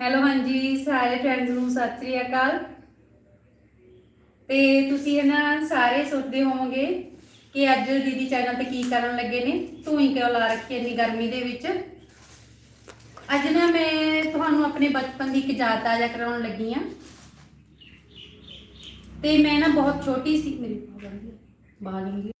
Hello ਹਾਂਜੀ, ਸਾਰੇ friends ਨੂੰ ਸਤਿ ਸ੍ਰੀ ਅਕਾਲ। ਤੇ ਤੁਸੀਂ ਹੈ ਨਾ ਸਾਰੇ ਸੋਚਦੇ ਹੋਵੋਗੇ ਕਿ ਅੱਜ ਦੀਦੀ ਚੈਨਲ ਤੇ ਕੀ ਕਰਨ ਲੱਗੇ ਨੇ? ਧੂਈ ਕਿਉਂ ਲਾ ਰੱਖੀ ਇੰਨੀ ਗਰਮੀ ਦੇ ਵਿੱਚ? ਅੱਜ ਨਾ ਮੈਂ ਤੁਹਾਨੂੰ ਆਪਣੇ ਬਚਪਨ ਦੀ ਇੱਕ ਯਾਦ ਤਾਜ਼ਾ ਕਰਾਉਣ ਲੱਗੀ ਆ ਤੇ ਮੈਂ ਨਾ ਬਹੁਤ ਛੋਟੀ ਸੀ, ਮੇਰੀ ਬਾਲ ਹੁੰਦੀ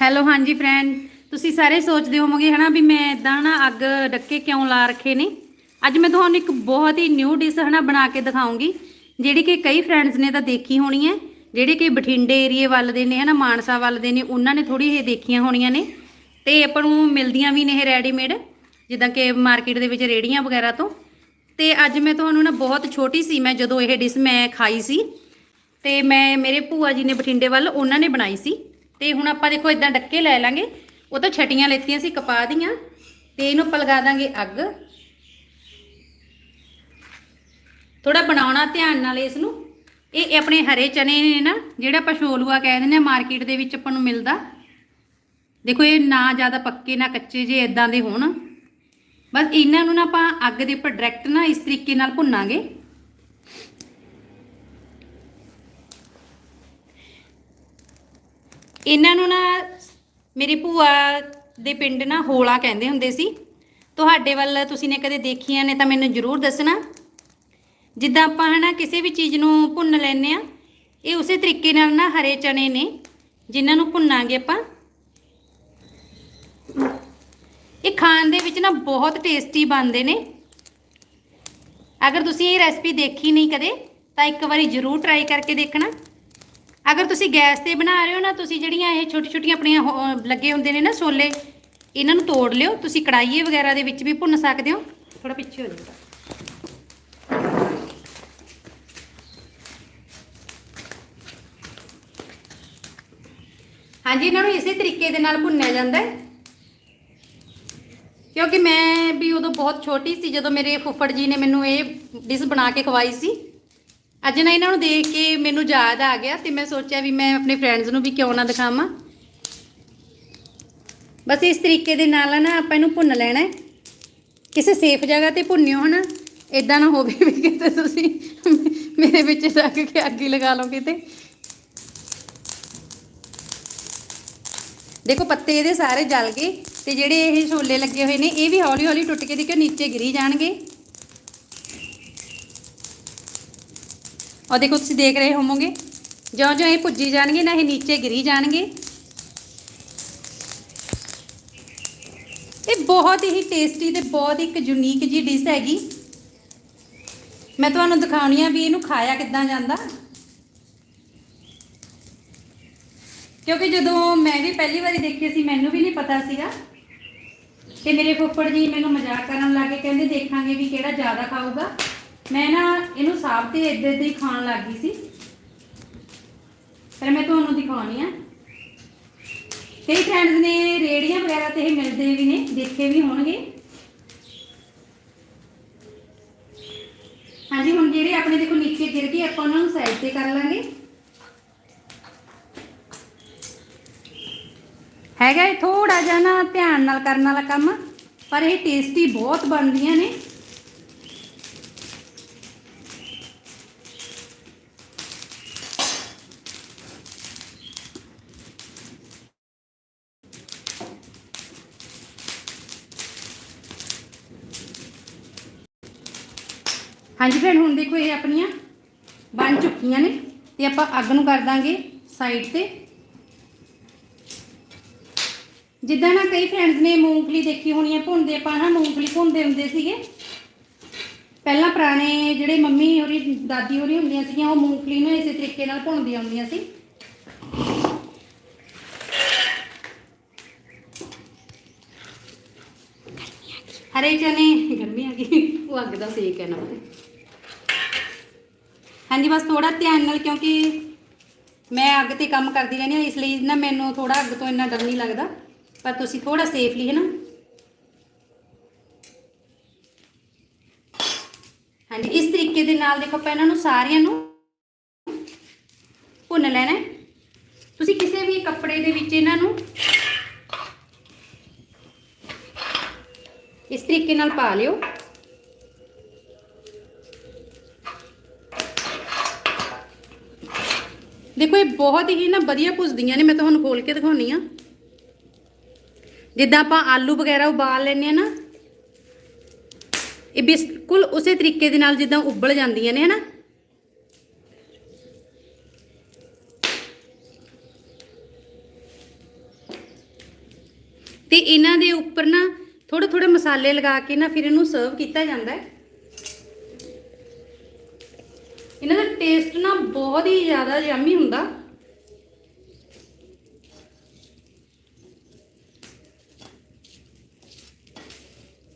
ਹੈਲੋ, ਹਾਂਜੀ ਫਰੈਂਡ ਤੁਸੀਂ ਸਾਰੇ ਸੋਚਦੇ ਹੋਵੋਗੇ ਹਨਾ ਵੀ ਮੈਂ ਇਦਾਂ ਨਾ ਅੱਗ ਡੱਕੇ ਕਿਉਂ ਲਾ ਰੱਖੇ ਨੇ? ਅੱਜ ਮੈਂ ਤੁਹਾਨੂੰ ਇੱਕ ਬਹੁਤ ਹੀ ਨਿਊ ਡਿਸ਼ ਹਨਾ ਬਣਾ ਕੇ ਦਿਖਾਉਂਗੀ, ਜਿਹੜੀ ਕਿ ਕਈ ਫਰੈਂਡਸ ਨੇ ਤਾਂ ਦੇਖੀ ਹੋਣੀ ਹੈ। ਜਿਹੜੇ ਕਿ ਬਠਿੰਡੇ ਏਰੀਏ ਵੱਲ ਦੇ ਨੇ ਹਨਾ, ਮਾਨਸਾ ਵੱਲ ਦੇ ਨੇ, ਉਹਨਾਂ ਨੇ ਥੋੜੀ ਇਹ ਦੇਖੀਆਂ ਹੋਣੀਆਂ ਨੇ। ਤੇ ਆਪਾਂ ਨੂੰ ਮਿਲਦੀਆਂ ਵੀ ਨੇ ਇਹ ਰੈਡੀਮੇਡ ਜਿੱਦਾਂ ਕਿ ਮਾਰਕੀਟ ਦੇ ਵਿੱਚ ਰੇੜੀਆਂ ਵਗੈਰਾ ਤੋਂ। ਤੇ ਅੱਜ ਮੈਂ ਤੁਹਾਨੂੰ ਨਾ ਬਹੁਤ ਛੋਟੀ ਸੀ, ਮੈਂ ਜਦੋਂ ਇਹ ਡਿਸ਼ ਮੈਂ ਖਾਈ ਸੀ, ਤੇ ਮੈਂ, ਮੇਰੇ ਭੂਆ ਜੀ ਨੇ ਬਠਿੰਡੇ ਵੱਲ, ਉਹਨਾਂ ਨੇ ਬਣਾਈ ਸੀ। ਤੇ ਹੁਣ ਆਪਾਂ ਦੇਖੋ ਇਦਾਂ ਡੱਕੇ ਲੈ ਲਾਂਗੇ। ਉਹ ਤਾਂ ਛਟੀਆਂ ਲੈਤੀਆਂ ਸੀ ਕਪਾਹ ਦੀਆਂ। ਤੇ ਇਹਨੂੰ ਆਪਾਂ ਲਗਾ ਦਾਂਗੇ ਅੱਗ। ਥੋੜਾ ਬਣਾਉਣਾ ਧਿਆਨ ਨਾਲ ਇਸ ਨੂੰ। ਇਹ ਆਪਣੇ ਹਰੇ ਚਨੇ ਨੇ ਨਾ, ਜਿਹੜਾ ਆਪਾਂ ਛੋਲੂਆ ਕਹਿ ਦਿੰਦੇ ਆ ਮਾਰਕੀਟ ਦੇ ਵਿੱਚ ਆਪਾਂ ਨੂੰ ਮਿਲਦਾ। ਦੇਖੋ ਇਹ ਨਾ ਜ਼ਿਆਦਾ ਪੱਕੇ, ਨਾ ਕੱਚੇ ਜੇ ਇਦਾਂ ਦੇ ਹੋਣ। ਬਸ ਇਹਨਾਂ ਨੂੰ ਨਾ ਆਪਾਂ ਅੱਗ ਦੇ ਉੱਪਰ ਡਾਇਰੈਕਟ ਨਾ ਇਸ ਤਰੀਕੇ ਨਾਲ ਭੁੰਨਾਂਗੇ। ਇਹਨਾਂ ਨੂੰ ਨਾ ਮੇਰੀ ਭੂਆ ਦੇ ਪਿੰਡ ਨਾ ਹੋਲਾ ਕਹਿੰਦੇ ਹੁੰਦੇ ਸੀ। ਤੁਹਾਡੇ ਵੱਲ ਤੁਸੀਂ ਨੇ ਕਦੇ ਦੇਖੀਆਂ ਨੇ ਤਾਂ ਮੈਨੂੰ ਜ਼ਰੂਰ ਦੱਸਣਾ। ਜਿੱਦਾਂ ਆਪਾਂ ਹਨਾ ਕਿਸੇ ਵੀ ਚੀਜ਼ ਨੂੰ ਭੁੰਨ ਲੈਨੇ ਆ ਇਹ ਉਸੇ ਤਰੀਕੇ ਨਾਲ ਨਾ ਹਰੇ ਚਣੇ ਨੇ, ਜਿਨ੍ਹਾਂ ਨੂੰ ਭੁੰਨਾਂਗੇ ਆਪਾਂ। ਇਹ ਖਾਣ ਦੇ ਵਿੱਚ ਨਾ ਬਹੁਤ ਟੇਸਟੀ ਬਣਦੇ ਨੇ। ਅਗਰ ਤੁਸੀਂ ਇਹ ਰੈਸਪੀ ਦੇਖੀ ਨਹੀਂ ਕਦੇ, ਤਾਂ ਇੱਕ ਵਾਰੀ ਜ਼ਰੂਰ ਟਰਾਈ ਕਰਕੇ ਦੇਖਣਾ। ਅਗਰ ਤੁਸੀਂ ਗੈਸ ਤੇ ਬਣਾ ਰਹੇ ਹੋ ਨਾ, ਤੁਸੀਂ ਜਿਹੜੀਆਂ ਇਹ ਛੋਟੀ ਛੋਟੀਆਂ ਆਪਣੀਆਂ ਉਹ ਲੱਗੇ ਹੁੰਦੇ ਨੇ ਨਾ ਛੋਲੇ ਇਹਨਾਂ ਨੂੰ ਤੋੜ ਲਿਓ। ਤੁਸੀਂ ਕੜਾਈਏ ਵਗੈਰਾ ਦੇ ਵਿੱਚ ਵੀ ਭੁੰਨ ਸਕਦੇ ਹੋ। ਥੋੜਾ ਪਿੱਛੇ ਹੋ ਜਾਊਗਾ ਹਾਂਜੀ, ਇਹਨਾਂ ਨੂੰ ਇਸੇ ਤਰੀਕੇ ਦੇ ਨਾਲ ਭੁੰਨਿਆ ਜਾਂਦਾ ਹੈ। ਕਿਉਂਕਿ ਮੈਂ ਵੀ ਉਦੋਂ ਬਹੁਤ ਛੋਟੀ ਸੀ, ਜਦੋਂ ਮੇਰੇ ਫੁੱਫੜ ਜੀ ਨੇ ਮੈਨੂੰ ਇਹ ਡਿਸ਼ ਬਣਾ ਕੇ ਖਵਾਈ ਸੀ। ਅੱਜ ਨਾ ਇਹਨਾਂ ਨੂੰ ਦੇਖ ਕੇ ਮੈਨੂੰ ਯਾਦ ਆ ਗਿਆ ਤੇ ਮੈਂ ਸੋਚਿਆ ਵੀ ਮੈਂ ਆਪਣੇ ਫਰੈਂਡਸ ਨੂੰ ਵੀ ਕਿਉਂ ਨਾ ਦਿਖਾਵਾਂ। ਬਸ ਇਸ ਤਰੀਕੇ ਦੇ ਨਾਲ ਨਾ ਆਪਾਂ ਇਹਨੂੰ ਭੁੰਨ ਲੈਣਾ ਹੈ। ਕਿਸੇ ਸੇਫ ਜਗ੍ਹਾ ਤੇ ਭੁੰਨਿਓ ਹਨਾ। ਇਦਾਂ ਨਾ ਹੋਵੇ ਵੀ ਕਿਤੇ ਤੁਸੀਂ ਮੇਰੇ ਵਿੱਚ ਰੱਖ ਕੇ ਅੱਗ ਹੀ ਲਗਾ ਲਓ ਕਿਤੇ। ਦੇਖੋ ਪੱਤੇ ਇਹਦੇ ਸਾਰੇ ਜਲ ਗਏ ਤੇ ਜਿਹੜੇ ਇਹ ਛੋਲੇ ਲੱਗੇ ਹੋਏ ਨੇ, ਇਹ ਵੀ ਹੌਲੀ ਹੌਲੀ ਟੁੱਟ ਕੇ ਦੇਖੋ ਨੀਚੇ ਗਿਰੀ ਜਾਣਗੇ। ਔਰ ਦੇਖੋ ਤੁਸੀਂ ਦੇਖ ਰਹੇ ਹੋਵੋਗੇ। ਜਿਉਂ ਜਿਉਂ ਇਹ ਭੁੱਜੀ ਜਾਣਗੇ ਨਾ, ਇਹ ਨੀਚੇ ਗਿਰੀ ਜਾਣਗੇ। ਇਹ ਬਹੁਤ ਹੀ ਟੇਸਟੀ ਤੇ ਬਹੁਤ ਇੱਕ ਯੂਨੀਕ ਜੀ ਡਿਸ਼ ਹੈਗੀ। ਮੈਂ ਤੁਹਾਨੂੰ ਦਿਖਾਉਣੀ ਆ ਵੀ ਇਹਨੂੰ ਖਾਇਆ ਕਿੱਦਾਂ ਜਾਂਦਾ। ਕਿਉਂਕਿ ਜਦੋਂ ਮੈਂ ਵੀ ਪਹਿਲੀ ਵਾਰੀ ਦੇਖੀ ਸੀ, ਮੈਨੂੰ ਵੀ ਨਹੀਂ ਪਤਾ ਸੀਗਾ ਤੇ ਮੇਰੇ ਫੁੱਫੜ ਜੀ ਮੈਨੂੰ ਮਜ਼ਾਕ ਕਰਨ ਲੱਗੇ ਕਹਿੰਦੇ ਦੇਖਾਂਗੇ ਵੀ ਕਿਹੜਾ ਜ਼ਿਆਦਾ ਖਾਊਗਾ। ਮੈਂ ਨਾ ਇਹਨੂੰ ਸਾਫ਼ ਤੇ ਇੱਧਰ ਇੱਦਾਂ ਹੀ ਖਾਣ ਲੱਗ ਗਈ ਸੀ। ਪਰ ਮੈਂ ਤੁਹਾਨੂੰ ਦਿਖਾਉਣੀ ਆ। ਕਈ ਫਰੈਂਡਸ ਨੇ ਰੇੜੀਆਂ ਵਗੈਰਾ ਤੇ ਇਹ ਮਿਲਦੇ ਵੀ ਨੇ, ਦੇਖੇ ਵੀ ਹੋਣਗੇ। ਹਾਂਜੀ, ਹੁਣ ਜਿਹੜੇ ਆਪਣੇ ਦੇਖੋ ਨੀਚੇ ਗਿਰ ਗਏ, ਆਪਾਂ ਉਹਨਾਂ ਨੂੰ ਸਾਈਡ ਤੇ ਕਰ ਲਾਂਗੇ। ਹੈਗਾ ਇਹ ਥੋੜਾ ਜਿਹਾ ਨਾ ਧਿਆਨ ਨਾਲ ਕਰਨ ਵਾਲਾ ਕੰਮ, ਪਰ ਇਹ ਟੇਸਟੀ ਬਹੁਤ ਬਣਦੀਆਂ ਨੇ। ਹਾਂਜੀ ਫਰੈਂਡ ਹੁਣ ਦੇਖੋ ਇਹ ਆਪਣੀਆਂ ਬਣ ਚੁੱਕੀਆਂ ਨੇ ਤੇ ਆਪਾਂ ਅੱਗ ਨੂੰ ਕਰ ਦਾਂਗੇ ਸਾਈਡ ਤੇ। ਜਿੱਦਾਂ ਨਾ ਕਈ ਫਰੈਂਡਸ ਨੇ ਮੂੰਗਫਲੀ ਦੇਖੀ ਹੋਣੀ ਹੈ ਭੁੰਨਦੇ ਆਪਾਂ ਨਾ ਮੂੰਗਫਲੀ ਭੁੰਨਦੇ ਹੁੰਦੇ ਸੀਗੇ। ਪਹਿਲਾਂ ਪੁਰਾਣੇ ਜਿਹੜੇ ਮੰਮੀ ਹੋਰੀ, ਦਾਦੀ ਹੋਰੀ ਹੁੰਦੀਆਂ ਸੀਗੀਆਂ, ਉਹ ਮੂੰਗਫਲੀ ਨੂੰ ਇਸੇ ਤਰੀਕੇ ਨਾਲ ਭੁੰਨਦੀਆਂ ਹੁੰਦੀਆਂ ਸੀ। ਹਰੇ ਚਨੇ, ਗਰਮੀ ਆ ਗਈ। ਉਹ ਅੱਗ ਦਾ ਸੇਕ ਹੈ ਨਾ। ਹਾਂਜੀ, ਬਸ ਥੋੜਾ ਧਿਆਨ ਨਾਲ ਕਿਉਂਕਿ ਮੈਂ ਅੱਗ ਤੇ ਕੰਮ ਕਰਦੀ ਰਹਿੰਦੀ ਹਾਂ, ਇਸ ਲਈ ਨਾ ਮੈਨੂੰ ਥੋੜਾ ਅੱਗ ਤੋਂ ਇੰਨਾ ਡਰ ਨਹੀਂ ਲੱਗਦਾ। ਪਰ ਤੁਸੀਂ ਥੋੜਾ ਸੇਫਲੀ ਹੈ ਨਾ। ਹਾਂਜੀ, ਇਸ ਤਰੀਕੇ ਦੇ ਨਾਲ ਦੇਖੋ ਆਪਾਂ ਇਹਨਾਂ ਨੂੰ ਸਾਰਿਆਂ ਨੂੰ ਭੁੰਨ ਲੈਣਾ ਤੁਸੀਂ ਕਿਸੇ ਵੀ ਕੱਪੜੇ ਦੇ ਵਿੱਚ ਇਹਨਾਂ ਨੂੰ ਇਸ ਤਰੀਕੇ ਨਾਲ ਪਾ ਲਿਓ। ਦੇਖੋ, ਇਹ ਬਹੁਤ ਹੀ ਨਾ ਵਧੀਆ ਭੁੱਜਦੀਆਂ ਨੇ, ਮੈਂ ਤੁਹਾਨੂੰ ਖੋਲ ਕੇ ਦਿਖਾਉਣੀ ਆ ਜਿੱਦਾਂ ਆਪਾਂ ਆਲੂ ਵਗੈਰਾ ਉਬਾਲ ਲੈਂਦੇ ਆ ਨਾ, ਇਹ ਬਿਲਕੁਲ ਉਸੇ ਤਰੀਕੇ ਦੇ ਨਾਲ ਜਿੱਦਾਂ ਉਬਲ ਜਾਂਦੀਆਂ ਨੇ, ਹਨਾ? ਤੇ ਇਹਨਾਂ ਦੇ ਉੱਪਰ ਨਾ ਥੋੜੇ ਥੋੜੇ ਮਸਾਲੇ ਲਗਾ ਕੇ ਨਾ ਫਿਰ ਇਹਨੂੰ ਸਰਵ ਕੀਤਾ ਜਾਂਦਾ ਹੈ। ਇਹਨਾਂ ਦਾ ਟੇਸਟ ਨਾ ਬਹੁਤ ਹੀ ਜ਼ਿਆਦਾ ਯਮੀ ਹੁੰਦਾ।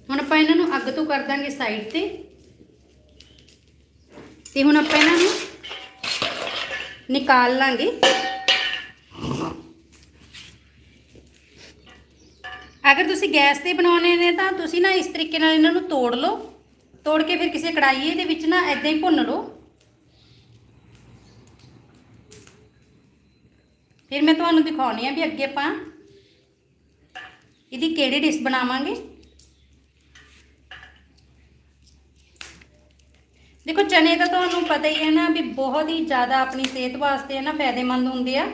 ਹੁਣ ਆਪਾਂ ਇਹਨਾਂ ਨੂੰ ਅੱਗ ਤੋਂ ਕਰ ਦਾਂਗੇ ਸਾਈਡ ਤੇ। ਤੇ ਹੁਣ ਆਪਾਂ ਇਹਨਾਂ ਨੂੰ ਨਿਕਾਲ ਲਾਂਗੇ। ਅਗਰ ਤੁਸੀਂ ਗੈਸ ਤੇ ਬਣਾਉਣੇ ਨੇ ਤਾਂ ਤੁਸੀਂ ਨਾ ਇਸ ਤਰੀਕੇ ਨਾਲ ਇਹਨਾਂ ਨੂੰ ਤੋੜ ਲਓ। ਤੋੜ ਕੇ ਫਿਰ ਕਿਸੇ ਕੜਾਈਏ ਦੇ ਵਿੱਚ ਨਾ ਐਦਾਂ ਹੀ ਭੁੰਨ ਲਓ ਫਿਰ ਮੈਂ ਤੁਹਾਨੂੰ ਦਿਖਾਉਣੀ ਆ ਵੀ ਅੱਗੇ ਆਪਾਂ ਇਹਦੀ ਕਿਹੜੀ ਡਿਸ਼ ਬਣਾਵਾਂਗੇ। ਦੇਖੋ, ਚਨੇ ਤਾਂ ਤੁਹਾਨੂੰ ਪਤਾ ਹੀ ਹੈ ਨਾ ਵੀ ਬਹੁਤ ਹੀ ਜ਼ਿਆਦਾ ਆਪਣੀ ਸਿਹਤ ਵਾਸਤੇ ਹੈ ਨਾ ਫਾਇਦੇਮੰਦ ਹੁੰਦੇ ਆ।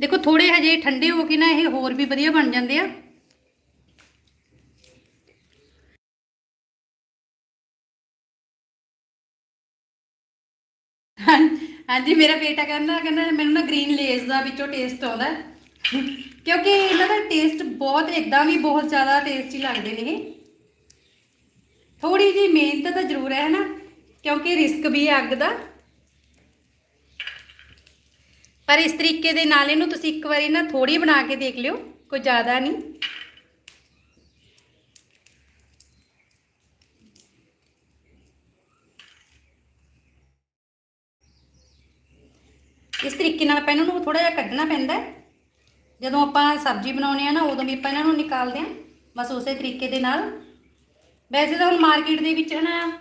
ਦੇਖੋ ਥੋੜੇ ਹਜੇ ਠੰਡੇ ਹੋ ਕੇ ਨਾ ਇਹ ਹੋਰ ਵੀ ਵਧੀਆ ਬਣ ਜਾਂਦੇ ਆ ਹਾਂ- ਹਾਂਜੀ, ਮੇਰਾ ਬੇਟਾ ਕਹਿੰਦਾ ਕਹਿੰਦਾ ਮੈਨੂੰ ਨਾ ਗ੍ਰੀਨ ਲੇਜ਼ ਦਾ ਵਿੱਚੋਂ ਟੇਸਟ ਆਉਂਦਾ ਹੈ। ਕਿਉਂਕਿ ਇਹਨਾਂ ਦਾ ਟੇਸਟ ਬਹੁਤ ਇਦਾਂ ਵੀ ਬਹੁਤ ਜ਼ਿਆਦਾ ਟੇਸਟੀ ਲੱਗਦੇ ਨੇ ਇਹ। ਥੋੜੀ ਜੀ ਮਿਹਨਤ ਤਾਂ ਜ਼ਰੂਰ ਹੈ ਨਾ, ਕਿਉਂਕਿ ਰਿਸਕ ਵੀ ਹੈ ਅੱਗ ਦਾ। ਪਰ ਇਸ ਤਰੀਕੇ ਦੇ ਨਾਲ ਇਹਨੂੰ ਤੁਸੀਂ ਇੱਕ ਵਾਰੀ ਨਾ ਥੋੜੀ ਬਣਾ ਕੇ ਦੇਖ ਲਿਓ, ਕੋਈ ਜ਼ਿਆਦਾ ਨਹੀਂ। ਇਸ ਤਰੀਕੇ ਨਾਲ ਆਪਾਂ ਇਹਨਾਂ ਨੂੰ ਥੋੜਾ ਜਿਹਾ ਕੱਢਣਾ ਪੈਂਦਾ ਜਦੋਂ ਆਪਾਂ ਸਬਜ਼ੀ ਬਣਾਉਨੇ ਆ ਨਾ, ਉਦੋਂ ਵੀ ਆਪਾਂ ਇਹਨਾਂ ਨੂੰ ਨਿਕਾਲਦੇ ਆ ਬਸ ਉਸੇ ਤਰੀਕੇ ਦੇ ਨਾਲ। ਵੈਸੇ ਤਾਂ ਹੁਣ ਮਾਰਕੀਟ ਦੇ ਵਿੱਚ ਹਨਾ,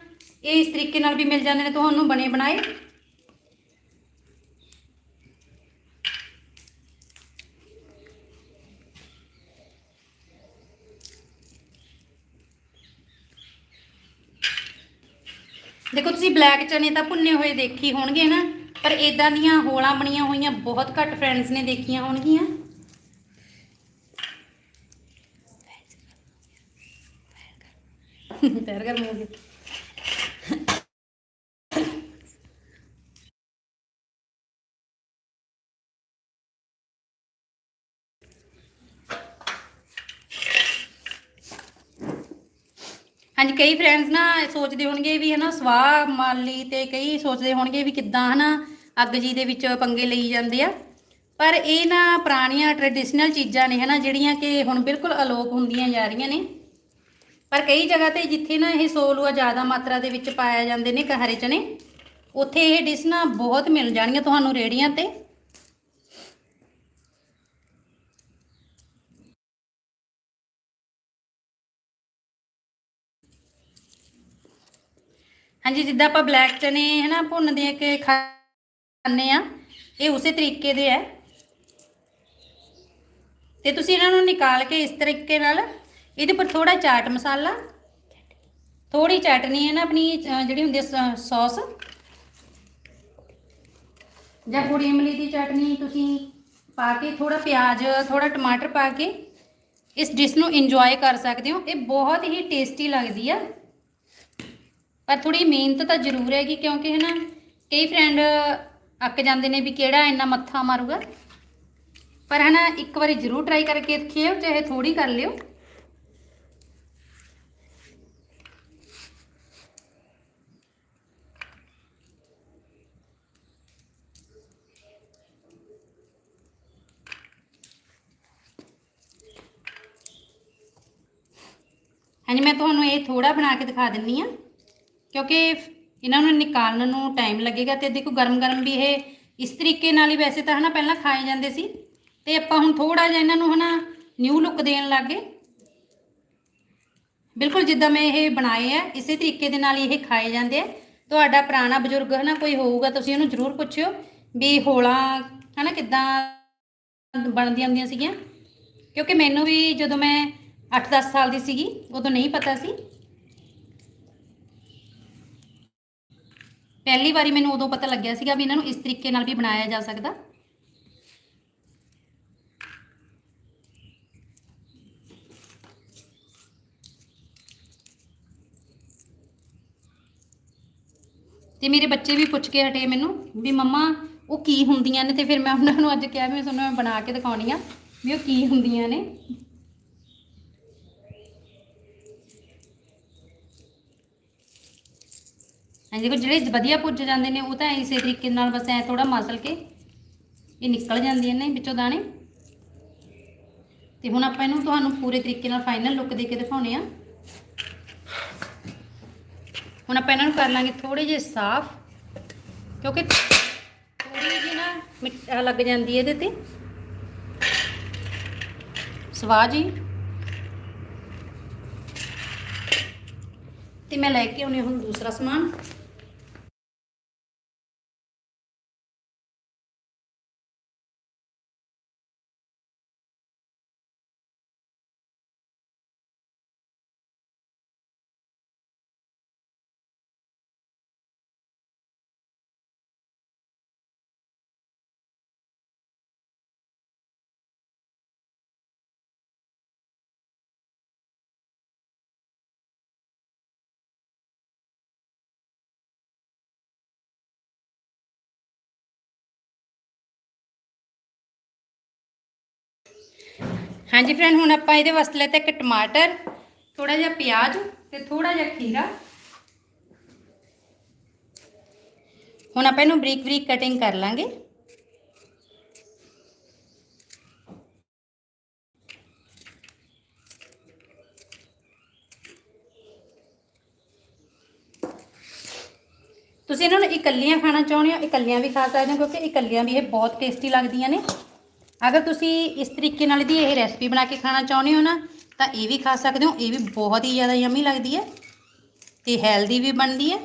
ਇਹ ਇਸ ਤਰੀਕੇ ਨਾਲ ਵੀ ਮਿਲ ਜਾਂਦੇ ਨੇ, ਤੁਹਾਨੂੰ ਬਣੇ ਬਣਾਏ। ਦੇਖੋ ਤੁਸੀਂ ਬਲੈਕ ਚਨੇ ਤਾਂ ਭੁੰਨੇ ਹੋਏ ਦੇਖੀ ਹੋਣਗੇ ਨਾ ਪਰ ਇਦਾਂ ਦੀਆਂ ਹੋਲਾਂ ਬਣੀਆਂ ਹੋਈਆਂ ਬਹੁਤ ਘੱਟ ਫਰੈਂਡਸ ਨੇ ਦੇਖੀਆਂ ਹੋਣਗੀਆਂ। ਪੈਰ ਗਰਮ ਹੋ ਹਾਂਜੀ ਕਈ ਫਰੈਂਡਸ ਨਾ ਸੋਚਦੇ ਹੋਣਗੇ ਵੀ ਹਨਾ ਸਵਾਹ ਮਾਲੀ ਤੇ ਕਈ ਸੋਚਦੇ ਹੋਣਗੇ ਵੀ ਕਿੱਦਾਂ ਹਨਾ ਅੱਗ ਜੀ ਦੇ ਵਿੱਚ ਪੰਗੇ ਲਈ ਜਾਂਦੇ ਆ। ਪਰ ਇਹ ਨਾ ਪੁਰਾਣੀਆਂ ਟ੍ਰੈਡੀਸ਼ਨਲ ਚੀਜ਼ਾਂ ਨੇ ਹਨਾ ਜਿਹੜੀਆਂ ਕਿ ਹੁਣ ਬਿਲਕੁਲ ਅਲੋਪ ਹੁੰਦੀਆਂ ਜਾ ਰਹੀਆਂ ਨੇ। ਪਰ ਕਈ ਜਗ੍ਹਾ ਤੇ ਜਿੱਥੇ ਨਾ ਇਹ ਸੋਲੂਆ ਜ਼ਿਆਦਾ ਮਾਤਰਾ ਦੇ ਵਿੱਚ ਪਾਇਆ ਜਾਂਦੇ ਨੇ ਕਹਾਰੇ ਚਨੇ ਉੱਥੇ ਇਹ ਡਿਸ਼ ਨਾ ਬਹੁਤ ਮਿਲ ਜਾਣਗੀਆਂ ਤੁਹਾਨੂੰ ਰੇੜੀਆਂ ਤੇ। ਹਾਂਜੀ, ਜਿੱਦਾਂ ਆਪਾਂ ਬਲੈਕ ਚਨੇ ਹਨਾ ਭੁੰਨ ਦੇ ਕੇ ਖਾਂਦੇ ਆ ਇਹ ਉਸੇ ਤਰੀਕੇ ਦੇ ਹੈ। ਤੇ ਤੁਸੀਂ ਇਹਨਾਂ ਨੂੰ ਨਿਕਾਲ ਕੇ ਇਸ ਤਰੀਕੇ ਨਾਲ ਇਹਦੇ ਪਰ ਥੋੜਾ ਚਾਟ ਮਸਾਲਾ ਥੋੜੀ ਚਟਨੀ ਹੈ ਨਾ ਆਪਣੀ ਜਿਹੜੀ ਹੁੰਦੀ ਹੈ ਸੌਸ। ਜਾਂ ਕੁੜੀ ਇਮਲੀ ਦੀ ਚਟਨੀ ਤੁਸੀਂ ਪਾ ਕੇ ਥੋੜਾ ਪਿਆਜ਼ ਥੋੜਾ ਟਮਾਟਰ ਪਾ ਕੇ ਇਸ ਡਿਸ਼ ਨੂੰ ਇੰਜੋਏ ਕਰ ਸਕਦੇ ਹੋ। ਇਹ ਬਹੁਤ ਹੀ ਟੇਸਟੀ ਲੱਗਦੀ ਆ। ਪਰ ਥੋੜੀ ਮਿਹਨਤ ਤਾਂ ਜ਼ਰੂਰ ਹੈਗੀ, ਕਿਉਂਕਿ ਹੈ ਨਾ ਕਈ ਫਰੈਂਡ ਅੱਕ ਜਾਂਦੇ ਨੇ ਵੀ ਕਿਹੜਾ ਇੰਨਾ ਮੱਥਾ ਮਾਰੂਗਾ। ਪਰ ਹੈ ਨਾ ਇੱਕ ਵਾਰੀ ਜ਼ਰੂਰ ਟਰਾਈ ਕਰਕੇ ਦੇਖਿਓ, ਚਾਹੇ ਥੋੜੀ ਕਰ ਲਿਓ। ਹਾਂਜੀ, ਮੈਂ ਤੁਹਾਨੂੰ ਇਹ ਥੋੜਾ ਬਣਾ ਕੇ ਦਿਖਾ ਦਿੰਨੀ ਆ। ਕਿਉਂਕਿ ਇਹਨਾਂ ਨੂੰ ਨਿਕਾਲਣ ਨੂੰ ਟਾਈਮ ਲੱਗੇਗਾ ਤੇ ਦੇਖੋ ਗਰਮ ਗਰਮ ਵੀ ਇਹ ਇਸ ਤਰੀਕੇ ਨਾਲ ਹੀ ਵੈਸੇ ਤਾਂ ਹਨਾ ਪਹਿਲਾਂ ਖਾਏ ਜਾਂਦੇ ਸੀ। ਤੇ ਆਪਾਂ ਹੁਣ ਥੋੜਾ ਜਿਹਾ ਇਹਨਾਂ ਨੂੰ ਹਨਾ ਨਿਊ ਲੁੱਕ ਦੇਣ ਲੱਗੇ ਬਿਲਕੁਲ ਜਿੱਦਾਂ ਮੈਂ ਇਹ ਬਣਾਏ ਆ, ਇਸੇ ਤਰੀਕੇ ਦੇ ਨਾਲ ਹੀ ਇਹ ਖਾਏ ਜਾਂਦੇ ਆ। ਤੁਹਾਡਾ ਪੁਰਾਣਾ ਬਜ਼ੁਰਗ ਹਨਾ ਕੋਈ ਹੋਊਗਾ, ਤੁਸੀਂ ਉਹਨੂੰ ਜ਼ਰੂਰ ਪੁੱਛਿਓ ਵੀ ਹੋਲਾ ਹਨਾ ਕਿੱਦਾਂ ਬਣਦੀਆਂ ਹੁੰਦੀਆਂ ਸੀਗੀਆਂ। ਕਿਉਂਕਿ ਮੈਨੂੰ ਵੀ ਜਦੋਂ ਮੈਂ 8-10 ਸਾਲ ਦੀ ਸੀਗੀ, ਉਦੋਂ ਨਹੀਂ ਪਤਾ ਸੀ। ਪਹਿਲੀ ਵਾਰੀ ਮੈਨੂੰ ਉਦੋਂ ਪਤਾ ਲੱਗਿਆ ਸੀਗਾ ਵੀ ਇਹਨਾਂ ਨੂੰ ਇਸ ਤਰੀਕੇ ਨਾਲ ਵੀ ਬਣਾਇਆ ਜਾ ਸਕਦਾ। ਤੇ ਮੇਰੇ ਬੱਚੇ ਵੀ ਪੁੱਛ ਕੇ ਹਟੇ ਮੈਨੂੰ ਵੀ ਮੰਮਾ, ਉਹ ਕੀ ਹੁੰਦੀਆਂ ਨੇ? ਤੇ ਫਿਰ ਮੈਂ ਉਹਨਾਂ ਨੂੰ ਅੱਜ ਕਿਹਾ ਵੀ ਮੈਂ ਤੁਹਾਨੂੰ ਬਣਾ ਕੇ ਦਿਖਾਉਣੀ ਆ ਵੀ ਉਹ ਕੀ ਹੁੰਦੀਆਂ ਨੇ। ਹਾਂਜੀ ਦੇਖੋ ਜਿਹੜੇ ਵਧੀਆ ਪੁੱਜ ਜਾਂਦੇ ਨੇ, ਉਹ ਤਾਂ ਇਸੇ ਤਰੀਕੇ ਨਾਲ ਬਸ ਐ ਥੋੜਾ ਮਸਲ ਕੇ ਇਹ ਨਿਕਲ ਜਾਂਦੀਆਂ ਨੇ ਵਿੱਚੋਂ ਦਾਣੇ। ਤੇ ਹੁਣ ਆਪਾਂ ਇਹਨੂੰ ਤੁਹਾਨੂੰ ਪੂਰੇ ਤਰੀਕੇ ਨਾਲ ਫਾਈਨਲ ਲੁੱਕ ਦੇ ਕੇ ਦਿਖਾਉਣੇ ਆ। ਹੁਣ ਆਪਾਂ ਇਹਨਾਂ ਨੂੰ ਕਰ ਲਾਂਗੇ ਥੋੜੇ ਜਿਹੇ ਸਾਫ਼, ਕਿਉਂਕਿ ਥੋੜੀ ਜਿਹੀ ਨਾ ਮਿੱਠਾ ਲੱਗ ਜਾਂਦੀ ਹੈ ਇਹਦੇ ਤੇ। ਸਵਾਦ ਜੀ। ਤੇ ਮੈਂ ਲੈ ਕੇ ਆਉਣੀ ਹੁਣ ਦੂਸਰਾ ਸਮਾਨ। ਹਾਂਜੀ ਫਰੈਂਡ ਹੁਣ ਆਪਾਂ ਇਹਦੇ ਵਾਸਤੇ ਲੈਤੇ ਇੱਕ ਟਮਾਟਰ ਥੋੜਾ ਜਿਹਾ ਪਿਆਜ਼ ਤੇ ਥੋੜਾ ਜਿਹਾ ਖੀਰਾ। ਹੁਣ ਆਪਾਂ ਇਹਨੂੰ ਬਰੀਕ ਬਰੀਕ ਕਟਿੰਗ ਕਰ ਲਾਂਗੇ। ਤੁਸੀਂ ਇਹਨਾਂ ਨੂੰ ਇਕੱਲੀਆਂ ਖਾਣਾ ਚਾਹੁੰਦੇ ਹੋ? ਇਕੱਲੀਆਂ ਵੀ ਖਾ ਸਕਦੇ ਹੋ, ਕਿਉਂਕਿ ਇਕੱਲੀਆਂ ਵੀ ਇਹ ਬਹੁਤ ਟੇਸਟੀ ਲੱਗਦੀਆਂ ਨੇ। ਅਗਰ ਤੁਸੀਂ ਇਸ ਤਰੀਕੇ ਨਾਲ ਦੀ ਇਹ ਰੈਸਪੀ ਬਣਾ ਕੇ ਖਾਣਾ ਚਾਹੁੰਦੇ ਹੋ ਨਾ, ਤਾਂ ਇਹ ਵੀ ਖਾ ਸਕਦੇ ਹੋ, ਇਹ ਵੀ ਬਹੁਤ ਹੀ ਜ਼ਿਆਦਾ ਯਮੀ ਲੱਗਦੀ ਹੈ ਤੇ ਹੈਲਦੀ ਵੀ ਬਣਦੀ ਹੈ।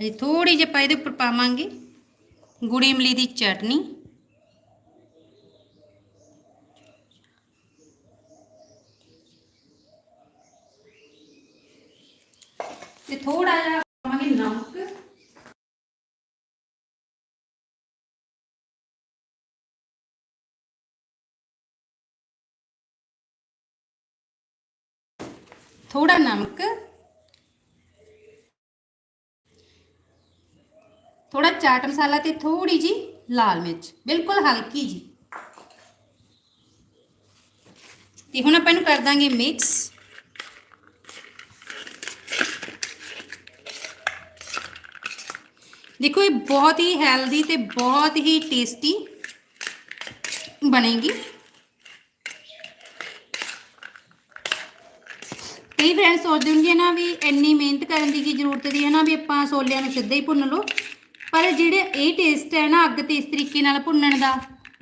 ਇਹ ਥੋੜੀ ਜਿਹੀ ਆਪਾਂ ਇਹਦੇ ਉੱਪਰ ਪਾਵਾਂਗੇ ਗੁੜੀ, ਇਮਲੀ ਦੀ ਚਟਨੀ। ਥੋੜਾ ਜਿਹਾ ਪਾਵਾਂਗੇ ਨਮਕ ਥੋੜਾ ਨਮਕ ਥੋੜਾ ਚਾਟ ਮਸਾਲਾ ਤੇ ਥੋੜੀ ਜੀ ਲਾਲ ਮਿਰਚ ਬਿਲਕੁਲ ਹਲਕੀ ਜੀ ਤੇ ਹੁਣ ਆਪਾਂ ਇਹਨੂੰ ਕਰ ਦਾਂਗੇ ਮਿਕਸ ਦੇਖੋ ਇਹ ਬਹੁਤ ਹੀ ਹੈਲਦੀ ਤੇ ਬਹੁਤ ਹੀ ਟੇਸਟੀ ਬਣੇਗੀ। ਕਈ ਫਰੈਂਡ ਸੋਚਦੇ ਹੋਣਗੇ ਨਾ ਵੀ ਇੰਨੀ ਮਿਹਨਤ ਕਰਨ ਦੀ ਕੀ ਜ਼ਰੂਰਤ ਦੀ ਹੈ ਨਾ, ਵੀ ਆਪਾਂ ਛੋਲਿਆਂ ਨੂੰ ਸਿੱਧਾ ਹੀ ਭੁੰਨ ਲਓ। ਪਰ ਜਿਹੜੇ ਇਹ ਟੇਸਟ ਹੈ ਨਾ, ਅੱਗ ਤੇ ਇਸ ਤਰੀਕੇ ਨਾਲ ਭੁੰਨਣ ਦਾ,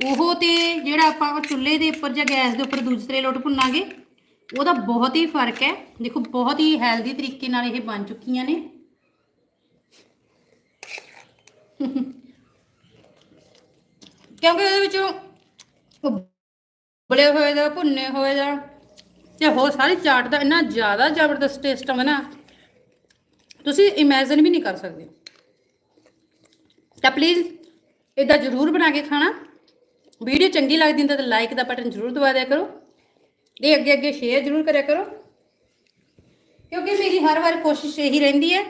ਉਹ ਤੇ ਜਿਹੜਾ ਆਪਾਂ ਚੁੱਲ੍ਹੇ ਦੇ ਉੱਪਰ ਜਾਂ ਗੈਸ ਦੇ ਉੱਪਰ ਦੂਸਰੇ ਲੋਟ ਭੁੰਨਾਂਗੇ, ਉਹਦਾ ਬਹੁਤ ਹੀ ਫ਼ਰਕ ਹੈ। ਦੇਖੋ, ਬਹੁਤ ਹੀ ਹੈਲਦੀ ਤਰੀਕੇ ਨਾਲ ਇਹ ਬਣ ਚੁੱਕੀਆਂ ਨੇ। ਕਿਉਂਕਿ ਉਹਦੇ ਵਿੱਚੋਂ ਉਬਲੇ ਹੋਏ ਦਾ, ਭੁੰਨੇ ਹੋਏ ਦਾ ਤੇ ਹੋਰ ਸਾਰੀ ਚਾਟ ਦਾ ਇੰਨਾ ਜ਼ਿਆਦਾ ਜ਼ਬਰਦਸਤ ਟੇਸਟ ਆਉਂਦਾ ਨਾ, ਤੁਸੀਂ ਇਮੇਜਿਨ ਵੀ ਨਹੀਂ ਕਰ ਸਕਦੇ। ਤਾਂ ਪਲੀਜ਼ ਇਦਾਂ ਜ਼ਰੂਰ ਬਣਾ ਕੇ ਖਾਣਾ। ਵੀਡੀਓ ਚੰਗੀ ਲੱਗਦੀ ਤਾਂ ਲਾਈਕ ਦਾ ਬਟਨ ਜ਼ਰੂਰ ਦਬਾ ਦਿਆ ਕਰੋ। ਤੇ ਅੱਗੇ ਅੱਗੇ ਸ਼ੇਅਰ ਜ਼ਰੂਰ ਕਰਿਆ ਕਰੋ। ਕਿਉਂਕਿ ਮੇਰੀ ਹਰ ਵਾਰ ਕੋਸ਼ਿਸ਼ ਇਹੀ ਰਹਿੰਦੀ ਹੈ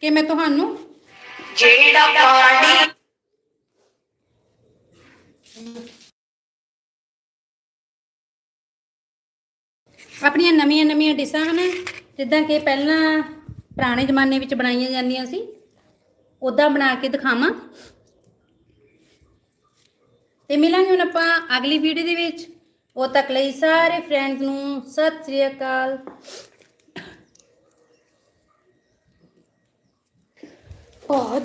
ਕਿ ਮੈਂ ਤੁਹਾਨੂੰ ਜਿਹੜਾ ਪਾਣੀ ਆਪਣੀਆਂ ਨਵੀਆਂ ਨਵੀਆਂ ਡਿਸ਼ਾਂ ਹਨ ਜਿੱਦਾਂ ਕਿ ਪਹਿਲਾਂ ਪੁਰਾਣੇ ਜ਼ਮਾਨੇ ਵਿੱਚ ਬਣਾਈਆਂ ਜਾਂਦੀਆਂ ਸੀ ਉਦਾਂ ਬਣਾ ਕੇ ਦਿਖਾਵਾਂ। ਤੇ ਮਿਲਾਂਗੇ ਹੁਣ ਆਪਾਂ ਅਗਲੀ ਵੀਡੀਓ ਦੇ ਵਿੱਚ। ਉਹ ਤੱਕ ਲਈ ਸਾਰੇ ਫਰੈਂਡਸ ਨੂੰ ਸਤਿ ਸ੍ਰੀ ਅਕਾਲ। ਬਹੁਤ